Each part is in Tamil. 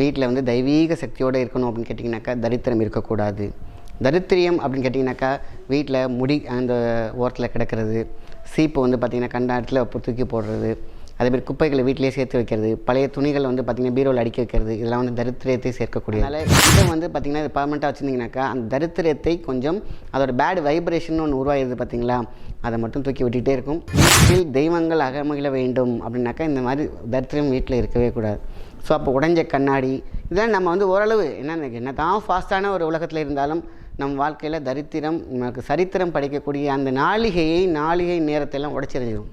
வீட்டில் வந்து தெய்வீக சக்தியோடு இருக்கணும் அப்படின்னு கேட்டிங்கனாக்கா தரித்திரம் இருக்கக்கூடாது. தரித்திரியம் அப்படின்னு கேட்டிங்கனாக்கா வீட்டில் முடி அந்த ஓரத்தில் கிடக்கிறது சீப்பு வந்து பார்த்திங்கன்னா கண்ட இடத்துல தூக்கி போடுறது அதேமாதிரி குப்பைகளை வீட்டிலேயே சேர்த்து வைக்கிறது பழைய துணிகள் வந்து பார்த்திங்கன்னா பீரோவில் அடுக்கி வைக்கிறது இதெல்லாம் வந்து தரித்திரத்தை சேர்க்கக்கூடிய அதனால் இதை வந்து பார்த்திங்கன்னா இது பர்மனெண்ட்டாக வச்சுருந்தீங்கனாக்கா அந்த தரித்திரத்தை கொஞ்சம் அதோட பேட் வைப்ரேஷன் ஒன்று உருவாயிருது பார்த்தீங்களா? அதை மட்டும் தூக்கி விட்டுகிட்டே இருக்கும். வீட்டில் தெய்வங்கள் அகமகிழ வேண்டும் அப்படின்னாக்கா இந்த மாதிரி தரித்திரம் வீட்டில் இருக்கவே கூடாது. ஸோ அப்போ உடைஞ்ச கண்ணாடி. இதெல்லாம் நம்ம வந்து ஓரளவு என்ன என்ன தான் ஃபாஸ்ட்டான ஒரு உலகத்தில் இருந்தாலும் நம் வாழ்க்கையில் தரித்திரம் நமக்கு சரித்திரம் படிக்கக்கூடிய அந்த நாளிகையை நாளிகை நேரத்தை எல்லாம் உடைச்சிருஞ்சிடும்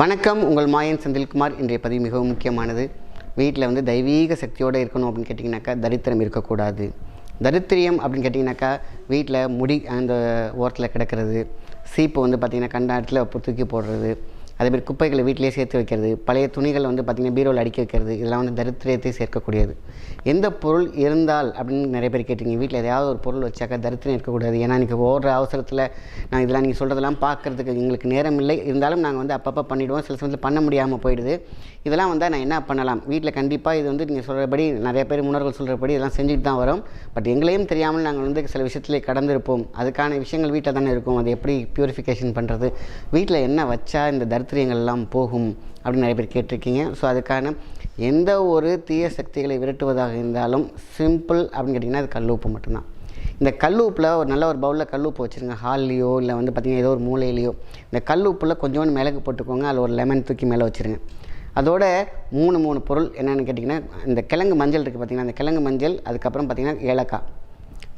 வணக்கம். உங்கள் மாயன் செந்தில்குமார். இன்றைய பதிவு மிகவும் முக்கியமானது. வீட்டில் வந்து தெய்வீக சக்தியோடு இருக்கணும் அப்படின்னு கேட்டிங்கனாக்கா தரித்திரம் இருக்கக்கூடாது. தரித்திரியம் அப்படின்னு கேட்டிங்கனாக்கா வீட்டில் முடி அந்த ஓரத்தில் கிடக்கிறது சீப்பு வந்து பார்த்திங்கன்னா கண்ட தூக்கி போடுறது அதேமாதிரி குப்பைகளை வீட்டிலே சேர்த்து வைக்கிறது பழைய துணிகள் வந்து பார்த்திங்கன்னா பீரோவில் அடுக்கி வைக்கிறது இதெல்லாம் வந்து தரித்திரத்தை சேர்க்கக்கூடியது. எந்த பொருள் இருந்தால் அப்படின்னு நிறைய பேர் கேட்டிங்க வீட்டில் எதையாவது ஒரு பொருள் வச்சாக்கா தரித்திரம் இருக்கக்கூடாது. ஏன்னா இன்றைக்கி ஓடுற அவசரத்தில் நான் இதெல்லாம் நீங்கள் சொல்கிறதெல்லாம் பார்க்குறதுக்கு எங்களுக்கு நேரம் இல்லை. இருந்தாலும் நாங்கள் வந்து அப்பப்போ பண்ணிவிடுவோம் சில சமயத்தில் பண்ண முடியாமல் போயிடுது. இதெல்லாம் வந்தால் நான் என்ன பண்ணலாம்? வீட்டில் கண்டிப்பாக இது வந்து நீங்கள் சொல்கிறபடி நிறைய பேர் முன்னோர்கள் சொல்கிறபடி இதெல்லாம் செஞ்சுட்டு தான் வரோம். பட் எங்களையும் தெரியாமல் நாங்கள் வந்து சில விஷயத்தில் கடந்திருப்போம். அதுக்கான விஷயங்கள் வீட்டில் தானே இருக்கும். அது எப்படி பியூரிஃபிகேஷன் பண்ணுறது வீட்டில் என்ன வச்சா இந்த தரித்திரம் எல்லாம் போகும் அப்படின்னு நிறைய பேர் கேட்டிருக்கீங்க. ஸோ அதுக்கான எந்த ஒரு தீய சக்திகளை விரட்டுவதாக இருந்தாலும் சிம்பிள் அப்படின்னு கேட்டிங்கன்னா அது கல் உப்பு மட்டும்தான். இந்த கல் உப்பில் ஒரு நல்ல ஒரு பவுலில் கல் உப்பு வச்சுருங்க. ஹால்லையோ இல்லை வந்து பார்த்திங்கன்னா ஏதோ ஒரு மூலையிலையோ. இந்த கல் உப்பில் கொஞ்சோண்டு மிளகு போட்டுக்கோங்க. அதில் ஒரு லெமன் தூக்கி மேலே வச்சுருங்க. அதோட மூணு மூணு பொருள் என்னென்னு கேட்டிங்கன்னா இந்த கிழங்கு மஞ்சள் இருக்குது பார்த்திங்கன்னா அந்த கிழங்கு மஞ்சள் அதுக்கப்புறம் பார்த்திங்கன்னா ஏலக்காய்.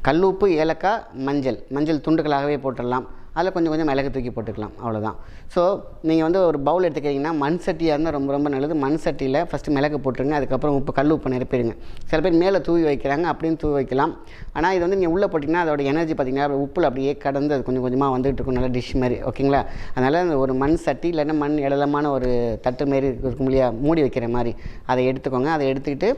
கல்லுப்பு ஏலக்காய் மஞ்சள். மஞ்சள் துண்டுகளாகவே போட்டுடலாம். அதில் கொஞ்சம் கொஞ்சம் மிளகு தூக்கி போட்டுக்கலாம் அவ்வளோதான். ஸோ நீங்கள் வந்து ஒரு பவுல் எடுத்துக்கிட்டிங்கன்னா மண் சட்டியாக இருந்தால் ரொம்ப ரொம்ப நல்லது. மண் சட்டியில் ஃபஸ்ட்டு மிளகு போட்டுருங்க அதுக்கப்புறம் உப்பு கல் உப்பு நிரப்பிடுங்க. சில பேர் மேலே தூவி வைக்கிறாங்க அப்படின்னு தூவி வைக்கலாம். ஆனால் இது வந்து நீங்கள் உள்ளே போட்டிங்கன்னா அதோட எனர்ஜி பார்த்திங்கன்னா உப்பில் அப்படியே கடந்து அது கொஞ்சம் கொஞ்சமாக வந்துகிட்டு இருக்கும் நல்ல டிஷ் மாதிரி. ஓகேங்களா அதனால் அந்த ஒரு மண் சட்டி இல்லைன்னா மண் இடலமான ஒரு தட்டு மாரி இருக்கும் இல்லையா? மூடி வைக்கிற மாதிரி. அதை எடுத்துக்கோங்க. அதை எடுத்துக்கிட்டு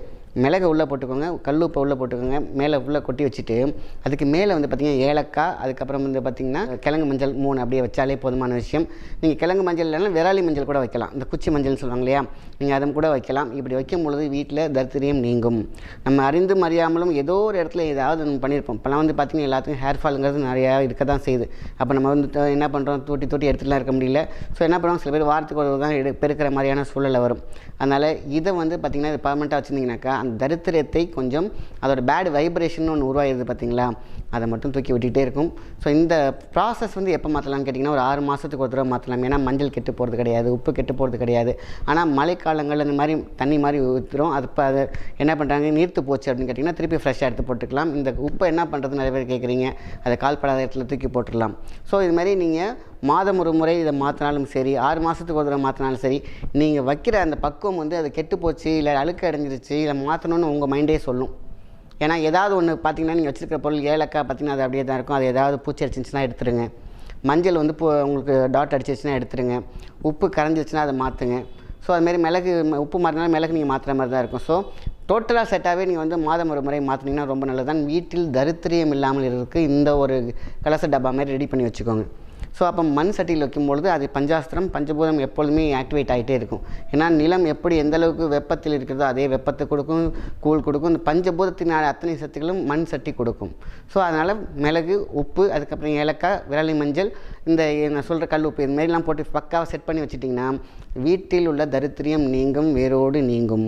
மிளகை உள்ளே போட்டுக்கோங்க கல்லுப்பை உள்ளே போட்டுக்கோங்க மேலே உள்ளே கொட்டி வச்சுட்டு அதுக்கு மேலே வந்து பார்த்திங்கன்னா ஏலக்காய் அதுக்கப்புறம் வந்து பார்த்திங்கன்னா கிழங்கு மஞ்சள் மூணு அப்படியே வச்சாலே போதுமான விஷயம். நீங்கள் கிழங்கு மஞ்சள் இல்லைனா விராலி மஞ்சள் கூட வைக்கலாம். இந்த குச்சி மஞ்சள்னு சொல்லுவாங்க இல்லையா? நீங்கள் அதுவும் கூட வைக்கலாம். இப்படி வைக்கும் பொழுது வீட்டில் தரித்திரியம் நீங்கும். நம்ம அறிந்தும் அறியாமலும் ஏதோ ஒரு இடத்துல ஏதாவது நம்ம பண்ணியிருப்போம். இப்போலாம் வந்து பார்த்திங்கன்னா எல்லாத்துக்கும் ஹேர் ஃபாலுங்கிறது நிறையா இருக்க தான் செய்யுது. அப்போ நம்ம வந்து என்ன பண்ணுறோம்? தூட்டி தூட்டி எடுத்துலாம் இருக்க முடியல. ஸோ என்ன பண்ணுவோம் சில பேர் வாரத்துக்கு ஒரு தான் எடு பெருக்கிற மாதிரியான சூழலை வரும். அதனால் இதை வந்து பார்த்திங்கன்னா இது பர்மனெண்ட்டாக வச்சுருந்தீங்கனாக்கா அந்த தரித்திரத்தை கொஞ்சம் அதோட பேட் வைப்ரேஷன் ஒன்று உருவாகிடுது பார்த்தீங்களா அதை மட்டும் தூக்கி விட்டுகிட்டே இருக்கும். ஸோ இந்த ப்ராசஸ் வந்து எப்போ மாற்றலாம்னு கேட்டிங்கன்னா ஒரு ஆறு மாதத்துக்கு ஒரு தடவை மாற்றலாம் ஏன்னா மஞ்சள் கெட்டு போகிறது கிடையாது உப்பு கெட்டு போகிறது கிடையாது. ஆனால் மழைக்காலங்கள் இந்த மாதிரி தண்ணி மாதிரி ஊற்றுறோம் அது இப்போ அதை என்ன பண்ணுறாங்க நீர்த்து போச்சு அப்படின்னு கேட்டிங்கன்னா திருப்பி ஃப்ரெஷ்ஷாக எடுத்து போட்டுக்கலாம். இந்த உப்பை என்ன பண்ணுறது நிறைய பேர் கேட்குறீங்க அதை கால்படாத இடத்துல தூக்கி போட்டுடலாம். ஸோ இது மாதிரி நீங்கள் மாதம் ஒரு முறை இதை மாற்றினாலும் சரி ஆறு மாதத்துக்கு ஒரு தடவை மாற்றினாலும் சரி நீங்கள் வைக்கிற அந்த பக்குவம் வந்து அது கெட்டு போச்சு இல்லை அழுக்கு அடைஞ்சிருச்சு இல்லை மாற்றணும்னு உங்கள் மைண்டே சொல்லும். ஏன்னா ஏதாவது ஒன்று பார்த்தீங்கன்னா நீங்கள் வச்சுருக்கிற பொருள் ஏலக்காய் பார்த்தீங்கன்னா அது அப்படியே தான் இருக்கும். அது ஏதாவது பூச்சி அடிச்சிருந்துச்சுன்னா எடுத்துருங்க. மஞ்சள் வந்து இப்போ உங்களுக்கு டாட் அடிச்சிருச்சுன்னா எடுத்துருங்க. உப்பு கரைஞ்சிருச்சுன்னா அதை மாற்றுங்க ஸோ அதுமாரி மிளகு உப்பு மாறினாலும் மிளகு நீங்கள் மாற்றுற மாதிரி தான் இருக்கும். ஸோ டோட்டலாக செட்டாகவே நீங்கள் வந்து மாதம் ஒரு முறை மாற்றினீங்கன்னா ரொம்ப நல்லது தான் வீட்டில் தரித்திரியம் இல்லாமல் இருக்குது இந்த ஒரு கலச டப்பா மாதிரி ரெடி பண்ணி வச்சுக்கோங்க. ஸோ அப்போ மண் சட்டியில் வைக்கும்பொழுது அது பஞ்சாஸ்திரம் பஞ்சபூதம் எப்பொழுதுமே ஆக்டிவேட் ஆகிட்டே இருக்கும். ஏன்னா நிலம் எப்படி எந்த அளவுக்கு வெப்பத்தில் இருக்கிறதோ அதே வெப்பத்தை கொடுக்கும் கூழ் கொடுக்கும். இந்த பஞ்சபூதத்தினால் அத்தனை சத்துக்களும் மண் சட்டி கொடுக்கும். ஸோ அதனால் மிளகு உப்பு அதுக்கப்புறம் ஏலக்காய் விரலி மஞ்சள் இந்த நான் சொல்கிற கல் உப்பு இதுமாரிலாம் போட்டு பக்காவாக செட் பண்ணி வச்சுட்டிங்கன்னா வீட்டில் உள்ள தரித்திரியம் நீங்கும் வேரோடு நீங்கும்.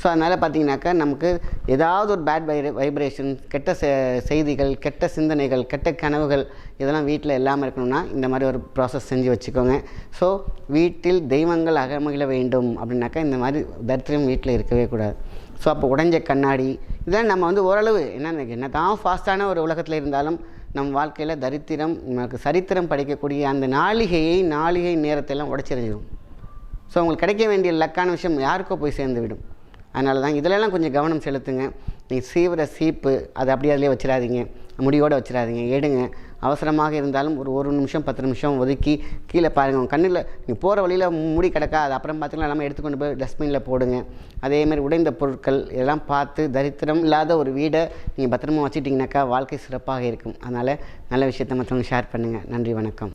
ஸோ அதனால் பார்த்தீங்கன்னாக்கா நமக்கு ஏதாவது ஒரு பேட் வை வைப்ரேஷன் கெட்ட செய்திகள் கெட்ட சிந்தனைகள் கெட்ட கனவுகள் இதெல்லாம் வீட்டில் இல்லாமல் இருக்கணும்னா இந்த மாதிரி ஒரு ப்ராசஸ் செஞ்சு வச்சுக்கோங்க. ஸோ வீட்டில் தெய்வங்கள் அகமகிழ வேண்டும் அப்படின்னாக்கா இந்த மாதிரி தரித்திரம் வீட்டில் இருக்கவே கூடாது. ஸோ அப்போ உடைஞ்ச கண்ணாடி இதெல்லாம் நம்ம வந்து ஓரளவு என்ன என்ன தான் ஃபாஸ்ட்டான ஒரு உலகத்தில் இருந்தாலும் நம் வாழ்க்கையில் தரித்திரம் நமக்கு சரித்திரம் படிக்கக்கூடிய அந்த நாளிகையை நாளிகை நேரத்தை எல்லாம் உடச்சிருஞ்சிடும் ஸோ உங்களுக்கு கிடைக்க வேண்டிய லக்கான விஷயம் யாருக்கோ போய் சேர்ந்து விடும். அதனால தான் இதிலெல்லாம் கொஞ்சம் கவனம் செலுத்துங்க. நீங்கள் சீவிர சீப்பு அதை அப்படியே அதிலே வச்சிடாதீங்க. முடியோடு வச்சிடாதீங்க. எடுங்க. அவசரமாக இருந்தாலும் ஒரு ஒரு நிமிஷம் பத்து நிமிஷம் ஒதுக்கி கீழே பாருங்கள் உங்கள் கண்ணில் நீங்கள் போகிற வழியில் முடி கிடக்கா அது அப்புறம் பார்த்துக்கலாம் எல்லாமே எடுத்துக்கொண்டு போய் டஸ்ட்பினில் போடுங்க. அதேமாதிரி உடைந்த பொருட்கள் இதெல்லாம் பார்த்து தரித்திரம் இல்லாத ஒரு வீடை நீங்கள் பத்திரமா வச்சுட்டிங்கனாக்கா வாழ்க்கை சிறப்பாக இருக்கும். அதனால் நல்ல விஷயத்தை மற்றவங்க ஷேர் பண்ணுங்கள் நன்றி வணக்கம்.